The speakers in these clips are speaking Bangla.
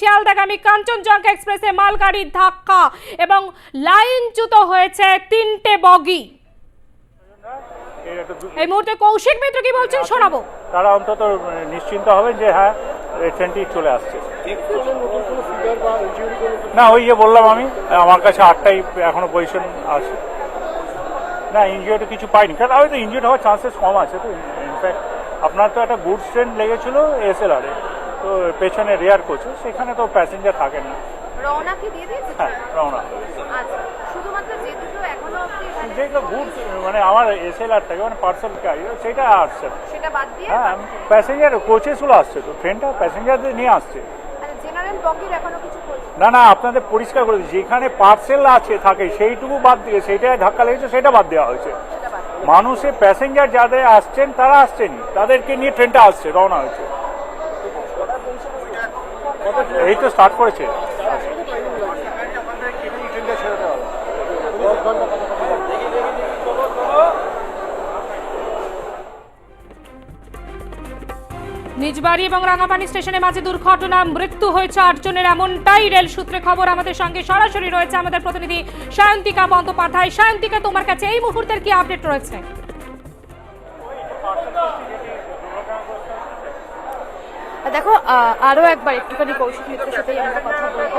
শিয়ালদাগামী কাঞ্চনজঙ্ঘা এক্সপ্রেসে মালগাড়ির ধাক্কা এবং লাইনচ্যুত হয়েছে তিনটে বগি। এই মুহূর্তে কৌশিক মিত্র কি বলছেন শোনাবো। তারা অন্তত নিশ্চিন্ত হবেন যে হ্যাঁ ট্রেনটি চলে আসছে। না, ওই যে বললাম আমি, আমার কাছে আটটাই এখনও পজিশন আছে। না ইনজিওর কিছু পাইনি। কারণ তো ইনজিওর হওয়ার চান্সেস কম আছে তো ইনফ্যাক্ট আপনার তো একটা গুডস ট্রেন লেগেছিল এসএলআরে তো পেছনে রেয়ার কোচ সেখানে তো প্যাসেঞ্জার থাকেন না। রওনা কি দিয়ে দিয়েছে? হ্যাঁ রওনা। আচ্ছা শুধুমাত্র যে দুটো এখনও অব্দি যেগুলো গুডস মানে আমার এসএলআর থাকে মানে পার্সেল সেটা আসছে। না। সেটা বাদ দিয়ে হ্যাঁ প্যাসেঞ্জার কোচেসগুলো আসছে তো ট্রেনটা প্যাসেঞ্জারদের নিয়ে আসছে। করছে না না আপনাদের পরিষ্কার করে যেখানে পার্সেল আছে থাকে সেইটুকু বাদ দিয়ে সেইটায় ধাক্কা লেগেছে সেটা বাদ দেওয়া হয়েছে। সেটা মানুষের প্যাসেঞ্জার যাদের আসছেন তারা আসছেন তাদেরকে নিয়ে ট্রেনটা আসছে রওনা হয়েছে। এই তো স্টার্ট করেছে। নিজবাড়ি এবং রাঙাপানি স্টেশনের মাঝে দুর্ঘটনা, মৃত্যু হয়েছে আটজনের এমনটাই রেল সূত্রে খবর। আমাদের সঙ্গে সরাসরি রয়েছে আমাদের প্রতিনিধি সায়ন্তিকা বন্দ্যোপাধ্যায়। সায়ন্তিকা, তোমার কাছে এই মুহূর্তের কি আপডেট রয়েছে? দেখো আরও একবার একটুখানি কৌশিক মিত্রের সাথেই আমরা কথা বলব।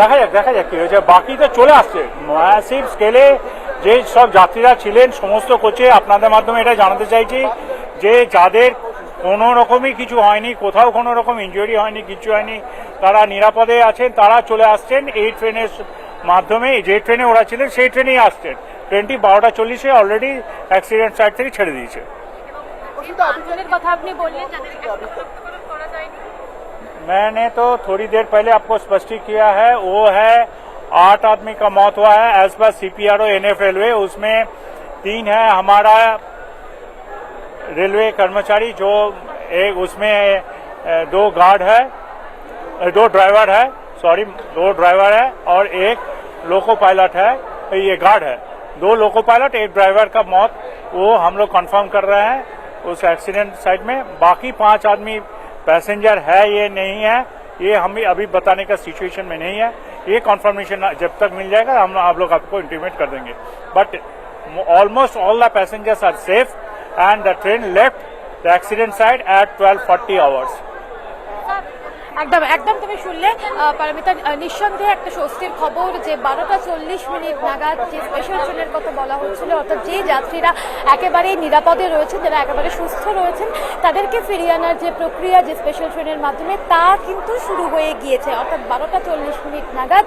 দেখা যাক দেখা যাক কি হয়েছে। বাকি তো চলে আসছে। ম্যাসিভ স্কেলে যে সব যাত্রীরা ছিলেন সমস্ত কোচে আপনাদের মাধ্যমে এটা জানাতে চাইছি যে যাদের কোনো রকমই কিছু হয়নি কোথাও কোনো রকম ইনজুরি হয়নি কিছু হয়নি তারা নিরাপদে আছেন তারা চলে আসছেন। এই ট্রেনের মাধ্যমে যে ট্রেনে ওরা ছিলেন সেই ট্রেনেই আসছেন ট্রেনটি বারোটা চল্লিশে অলরেডি অ্যাক্সিডেন্ট সাইড থেকে ছেড়ে দিয়েছে কিন্তু অভিযোগের কথা আপনি বললেন যাদেরকে শনাক্তকরণ করা যায়নি मैंने तो थोड़ी देर पहले आपको स्पष्ट किया है वो है आठ आदमी का मौत हुआ है as per CPRO NF railway उसमें तीन है हमारा रेलवे कर्मचारी जो एक उसमें अ, दो गार्ड है अ, दो ड्राइवर है सॉरी दो ड्राइवर है और एक लोको पायलट है, ये गार्ड है। दो लोको पायलट एक ड्राइवर का मौत, वो हम लोग कंफर्म कर रहे हैं, उस एक्सीडेंट साइड में। बाकी पाँच आदमी पैसेंजर है ये नहीं है, ये हम अभी बताने का सिचुएशन में नहीं है। ये कंफर्मेशन जब तक मिल जाएगा, हम आप लोग आपको इंटीमेट कर देंगे। But almost all the passengers are safe and the train left the accident side at twelve forty hours একদম একদম তুমি শুনলে পারমিতা নিঃসন্দেহে একটা স্বস্তির খবর যে বারোটা চল্লিশ মিনিট নাগাদ যে স্পেশাল ট্রেনের কথা বলা হচ্ছিল, অর্থাৎ যে যাত্রীরা একেবারেই নিরাপদে রয়েছেন, যারা একেবারে সুস্থ রয়েছেন, তাদেরকে ফিরিয়ে আনার যে প্রক্রিয়া, যে স্পেশাল ট্রেনের মাধ্যমে, তা কিন্তু শুরু হয়ে গিয়েছে। অর্থাৎ বারোটা চল্লিশ মিনিট নাগাদ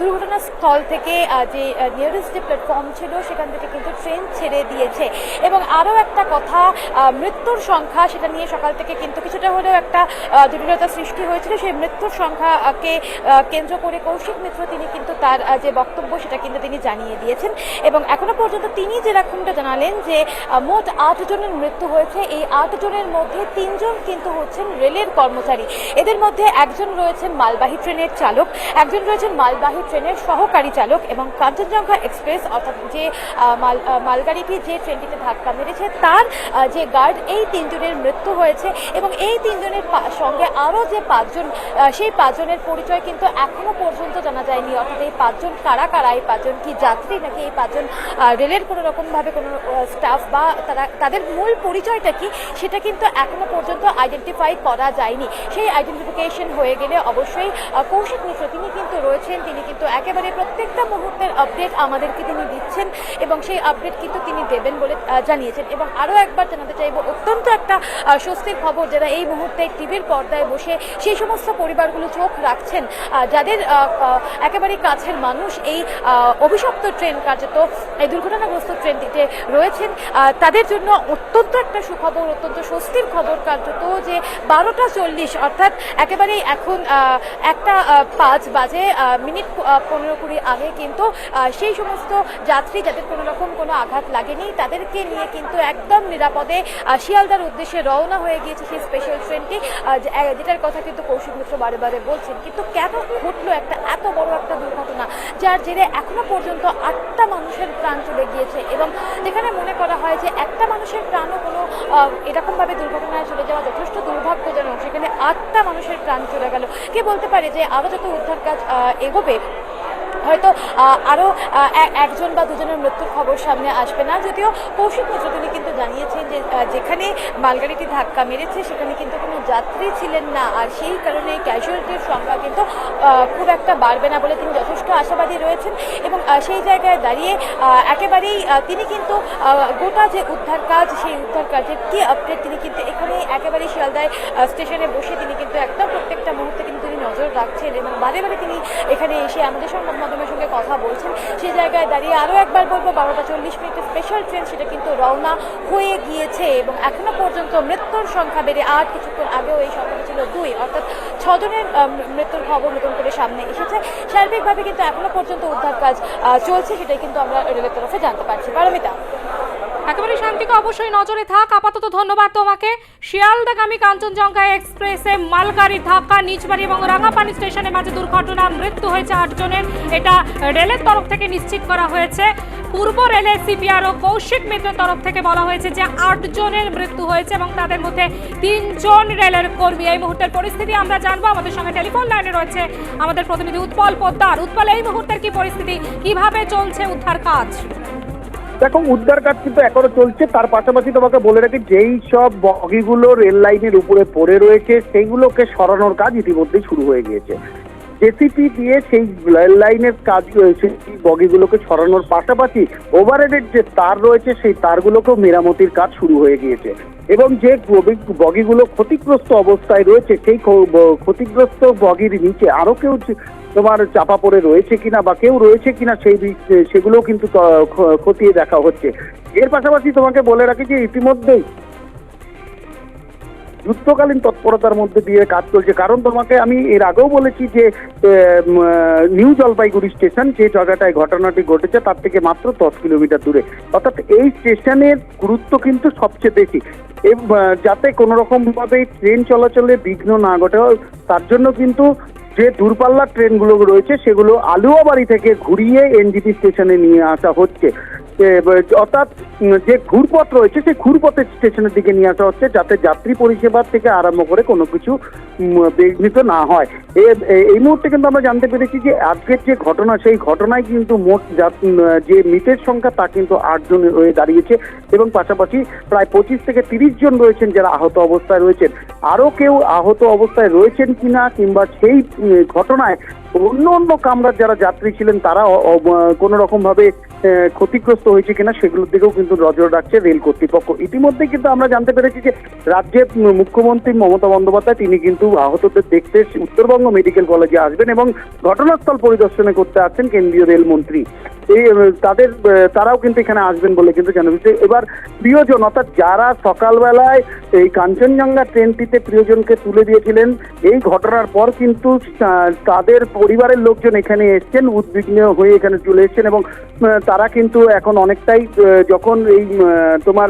দুর্ঘটনাস্থল থেকে যে নিয়ারেস্ট যে প্ল্যাটফর্ম ছিল, সেখান থেকে কিন্তু ট্রেন ছেড়ে দিয়েছে। এবং আরও একটা কথা মৃত্যুর সংখ্যা, সেটা নিয়ে সকাল থেকে কিন্তু কিছুটা হলেও একটা জটিলতা সৃষ্টি হয়েছিল সেই মৃত্যুর সংখ্যাকে কেন্দ্র করে কৌশিক মিত্র তিনি কিন্তু তার যে বক্তব্য সেটা কিন্তু তিনি জানিয়ে দিয়েছেন। এবং এখনও পর্যন্ত তিনি যেরকমটা জানালেন যে মোট আট জনের মৃত্যু হয়েছে। এই আট জনের মধ্যে তিনজন কিন্তু হচ্ছেন রেলের কর্মচারী। এদের মধ্যে একজন রয়েছেন মালবাহী ট্রেনের চালক, একজন রয়েছেন মালবাহী ট্রেনের সহকারী চালক এবং কাঞ্চনজঙ্ঘা এক্সপ্রেস, অর্থাৎ যে মাল মালগাড়িটি যে ট্রেনটিতে ধাক্কা মেরেছে, তার যে গার্ড, এই তিনজনের মৃত্যু হয়েছে। এবং এই তিনজনের সঙ্গে আরও যে পাঁচজন সেই পাঁচজনের পরিচয় কিন্তু এখনও পর্যন্ত জানা যায়নি। অর্থাৎ এই পাঁচজন কারা কারা, এই পাঁচজন কি যাত্রী, নাকি এই পাঁচজন রেলের কোনো রকমভাবে কোনো স্টাফ বা তারা, তাদের মূল পরিচয়টা কি, সেটা কিন্তু এখনও পর্যন্ত আইডেন্টিফাই করা যায়নি। সেই আইডেন্টিফিকেশন হয়ে গেলে অবশ্যই কৌশিক মিশ্র তিনি কিন্তু রয়েছেন, তিনি কিন্তু একেবারে প্রত্যেকটা মুহূর্তের আপডেট আমাদেরকে তিনি দিচ্ছেন এবং সেই আপডেট কিন্তু তিনি দেবেন বলে জানিয়েছেন। এবং আরও একবার জানাতে চাইব, অত্যন্ত একটা স্বস্তির খবর, যারা এই মুহূর্তে টিভির পর্দায় বসে সেই সমস্ত পরিবারগুলো চোখ রাখছেন যাদের একেবারে কাছের মানুষ, এই অভিশপ্ত ট্রেন কার্যত, এই দুর্ঘটনাগ্রস্ত ট্রেনটিতে রয়েছেন। তাদের জন্য অত্যন্ত একটা সুখবর, অত্যন্ত স্বস্তির খবর কার্যত যে বারোটা চল্লিশ, অর্থাৎ একেবারেই এখন একটা পাঁচ বাজে মিনিট পনেরো কুড়ি আগে কিন্তু সেই সমস্ত যাত্রী যাদের কোনো রকম কোনো আঘাত লাগেনি, তাদেরকে নিয়ে কিন্তু একদম নিরাপদে শিয়ালদার উদ্দেশ্যে রওনা হয়ে গিয়েছে সেই স্পেশাল ট্রেনটি যেটার কথা কিন্তু কিন্তু কৌশিক মিত্র বারে বারে বলছেন, কিন্তু কেন ঘটলো একটা এত বড় একটা দুর্ঘটনা যার জেরে এখনও পর্যন্ত আটটা মানুষের প্রাণ চলে গিয়েছে? এবং যেখানে মনে করা হয় যে একটা মানুষের প্রাণও কোনো এরকমভাবে দুর্ঘটনায় চলে যাওয়া যথেষ্ট দুর্ভাগ্যজনক, সেখানে আটটা মানুষের প্রাণ চলে গেল। কে বলতে পারে যে আরও যত উদ্ধার কাজ এগোবে হয়তো আরও আরও একজন বা দুজনের মৃত্যুর খবর সামনে আসবে না। যদিও কৌশিক মিত্র তিনি কিন্তু জানিয়েছেন যে যেখানে মালগাড়িটি ধাক্কা মেরেছে, সেখানে কিন্তু কোনো যাত্রী ছিলেন না। আর সেই কারণে ক্যাজুয়ালিটির সংখ্যা কিন্তু খুব একটা বাড়বে না বলে তিনি যথেষ্ট আশাবাদী রয়েছেন। এবং সেই জায়গায় দাঁড়িয়ে একেবারেই তিনি কিন্তু গোটা যে উদ্ধার কাজ, সেই উদ্ধার কাজের কি আপডেট তিনি কিন্তু এখানে একেবারেই শিয়ালদায় স্টেশনে বসে তিনি কিন্তু একদম প্রত্যেকটা মুহূর্তে কিন্তু তিনি নজর রাখছেন। এবং বারে বারে তিনি এখানে এসে আমাদের সংবাদ মাধ্যমের সঙ্গে কথা বলছেন। সেই জায়গায় দাঁড়িয়ে আরও একবার বলব, বারোটা চল্লিশ মিনিটের স্পেশাল ট্রেন সেটা কিন্তু রওনা হয়ে গিয়েছে এবং এখনও পর্যন্ত মৃত্যুর সংখ্যা বেড়ে আর কিছুক্ষণ আগেও এই সংখ্যাটা ছিল দুই, অর্থাৎ ছজনের মৃত্যুর খবর নতুন করে সামনে এসেছে। সার্বিকভাবে কিন্তু এখনও পর্যন্ত উদ্ধার কাজ চলছে, সেটাই কিন্তু আমরা রেলের তরফে জানতে পারছি। পারমিতা। একেবারে শান্তিকে অবশ্যই নজরে থাক। আপাতত ধন্যবাদ তোমাকে। শিয়ালদাগামী কাঞ্চনজঙ্ঘা এক্সপ্রেসে মালগাড়ির ধাক্কা, নিচবাড়ি এবং রাঙাপানি স্টেশনের মাঝে দুর্ঘটনা, মৃত্যু হয়েছে আটজনের এটা রেলের তরফ থেকে নিশ্চিত করা হয়েছে। পূর্ব রেলের সিপিআর ও কৌশিক মিত্রের তরফ থেকে বলা হয়েছে যে আটজনের মৃত্যু হয়েছে এবং তাদের মধ্যে তিনজন রেলের কর্মী। এই মুহূর্তের পরিস্থিতি আমরা জানব। আমাদের সঙ্গে টেলিফোন লাইনে রয়েছে আমাদের প্রতিনিধি উৎপল পোদ্দার। উৎপল, এই মুহূর্তের কি পরিস্থিতি? কীভাবে চলছে উদ্ধার কাজ? দেখো, উদ্ধার কাজ কিন্তু এখনও চলছে। তার পাশাপাশি তোমাকে বলে রাখি, যেই সব বগিগুলো রেল লাইনের উপরে পড়ে রয়েছে, সেইগুলোকে সরানোর কাজ ইতিমধ্যেই শুরু হয়ে গিয়েছে। জেসিপি দিয়ে সেই লাইনের কাজ রয়েছে, সেই বগিগুলোকে সরানোর পাশাপাশি ওভারহেডের যে তার রয়েছে, সেই তারগুলোকেও মেরামতির কাজ শুরু হয়ে গিয়েছে। এবং যে বগি- বগিগুলো ক্ষতিগ্রস্ত অবস্থায় রয়েছে, সেই ক্ষতিগ্রস্ত বগির নিচে আরও কেউ তোমার চাপা পড়ে রয়েছে কিনা বা কেউ রয়েছে কিনা সেই সেগুলোও কিন্তু খতিয়ে দেখা হচ্ছে। এর পাশাপাশি তোমাকে বলে রাখি যে ইতিমধ্যেই যুদ্ধকালীন তৎপরতার মধ্যে দিয়ে কাজ চলছে। কারণ তোমাকে আমি এর আগেও বলেছি যে নিউ জলপাইগুড়ি স্টেশন যে জায়গাটায় ঘটনাটি ঘটেছে, তার থেকে মাত্র দশ কিলোমিটার দূরে। অর্থাৎ এই স্টেশনের গুরুত্ব কিন্তু সবচেয়ে বেশি। যাতে কোনো রকম ভাবে ট্রেন চলাচলে বিঘ্ন না ঘটে, তার জন্য কিন্তু যে দূরপাল্লার ট্রেনগুলো রয়েছে, সেগুলো আলুয়াবাড়ি থেকে ঘুরিয়ে এনজিপি স্টেশনে নিয়ে আসা হচ্ছে। অর্থাৎ যে ঘুরপথ রয়েছে, সেই ঘুরপথের স্টেশনের দিকে নিয়ে আসা হচ্ছে যাতে যাত্রী পরিষেবা থেকে আরম্ভ করে কোনো কিছু বিঘ্নিত না হয়। এই মুহূর্তে কিন্তু আমরা জানতে পেরেছি যে আজকের যে ঘটনা, সেই ঘটনায় কিন্তু মোট যে মৃতের সংখ্যা, তা কিন্তু আটজন হয়ে দাঁড়িয়েছে এবং পাশাপাশি প্রায় পঁচিশ থেকে তিরিশ জন রয়েছেন যারা আহত অবস্থায় রয়েছেন। আরও কেউ আহত অবস্থায় রয়েছেন কিনা কিংবা সেই ঘটনায় অন্য অন্য কামরার যারা যাত্রী ছিলেন, তারা কোনো রকম ভাবে ক্ষতিগ্রস্ত হয়েছে কিনা সেগুলোর দিকেও কিন্তু নজর রাখছে রেল কর্তৃপক্ষ। ইতিমধ্যে কিন্তু আমরা জানতে পেরেছি যে, রাজ্যের মুখ্যমন্ত্রী মমতা বন্দ্যোপাধ্যায়, তিনি কিন্তু আহতদের দেখতে উত্তরবঙ্গ মেডিকেল কলেজে আসবেন এবং ঘটনাস্থল পরিদর্শনে করতে আসছেন কেন্দ্রীয় রেলমন্ত্রী। এই তাদের তারাও কিন্তু এখানে আসবেন বলে কিন্তু জানা গেছে এবার প্রিয়জন, অর্থাৎ যারা সকালবেলায় এই কাঞ্চনজঙ্ঘা ট্রেনটিতে প্রিয়জনকে তুলে দিয়েছিলেন, এই ঘটনার পর কিন্তু তাদের পরিবারের লোকজন এখানে এসছেন, উদ্বিগ্ন হয়ে এখানে চলে এসছেন এবং তারা কিন্তু এখন অনেকটাই যখন এই তোমার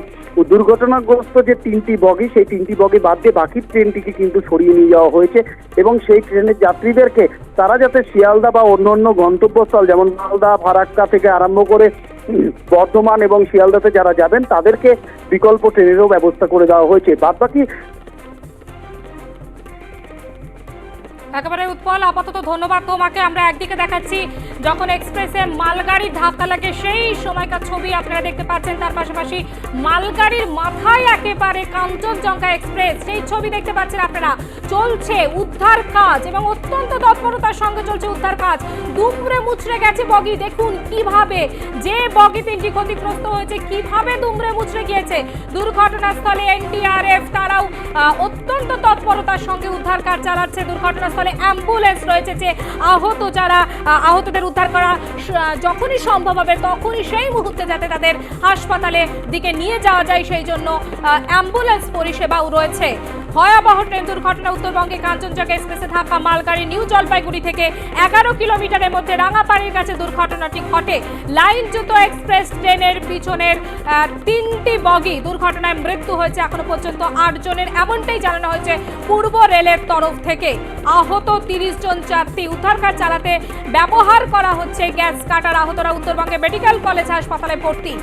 দুর্ঘটনাগ্রস্ত যে তিনটি বগি, সেই তিনটি বগি বাদ দিয়ে বাকি ট্রেনটিকে কিন্তু সরিয়ে নিয়ে যাওয়া হয়েছে এবং সেই ট্রেনের যাত্রীদেরকে তারা যাতে শিয়ালদা বা অন্য অন্য গন্তব্যস্থল, যেমন মালদা, ফারাক্কা থেকে আরম্ভ করে বর্ধমান এবং শিয়ালদাতে যারা যাবেন, তাদেরকে বিকল্প ট্রেনেরও ব্যবস্থা করে দেওয়া হয়েছে। বাদ একেবারে উৎপল, আপাতত ধন্যবাদ তোমাকে। আমরা একদিকে দেখাচ্ছি যখন এক্সপ্রেসে মালগাড়ির ধাক্কা লাগে, সেই সময়কার ছবি আপনারা দেখতে পাচ্ছেন। তার পাশাপাশি মালগাড়ির মাথায় একেবারে কাঞ্চনজঙ্ঘা এক্সপ্রেস, সেই ছবি দেখতে পাচ্ছেন আপনারা। চলছে উদ্ধার কাজ এবং অত্যন্ত তৎপরতার সঙ্গে চলছে উদ্ধার কাজ। দুমড়ে মুচড়ে গেছে বগি। দেখুন কীভাবে যে বগি তিনটি ক্ষতিগ্রস্ত হয়েছে, কীভাবে দুমড়ে মুচড়ে গিয়েছে। দুর্ঘটনাস্থলে এনডিআরএফ, তারাও অত্যন্ত তৎপরতার সঙ্গে উদ্ধার কাজ চালাচ্ছে। দুর্ঘটনাস্থলে ফলে অ্যাম্বুলেন্স রয়েছে যে আহত যারা আহতদের উদ্ধার করা যখনই সম্ভব হবে তখনই সেই মুহূর্তে যাতে তাদের হাসপাতালে দিকে নিয়ে যাওয়া যায়, সেই জন্য অ্যাম্বুলেন্স পরিষেবাও রয়েছে। ভয়াবহ ট্রেন দুর্ঘটনা উত্তরবঙ্গে কাঞ্চনজঙ্ঘা এক্সপ্রেসে থাকা মালগাড়ি নিউ জলপাইগুড়ি থেকে এগারো কিলোমিটারের মধ্যে রাঙাপাড়ির কাছে দুর্ঘটনাটি ঘটে। লাইনচ্যুত এক্সপ্রেস ট্রেনের পিছনের তিনটি বগি দুর্ঘটনায় মৃত্যু হয়েছে এখনও পর্যন্ত আটজনের, এমনটাই জানানো হয়েছে পূর্ব রেলের তরফ থেকে। আহত তিরিশ জন যাত্রী উদ্ধারকার চালাতে ব্যবহার করা হচ্ছে গ্যাস কাটার আহতরা উত্তরবঙ্গে মেডিকেল কলেজ হাসপাতালে ভর্তি।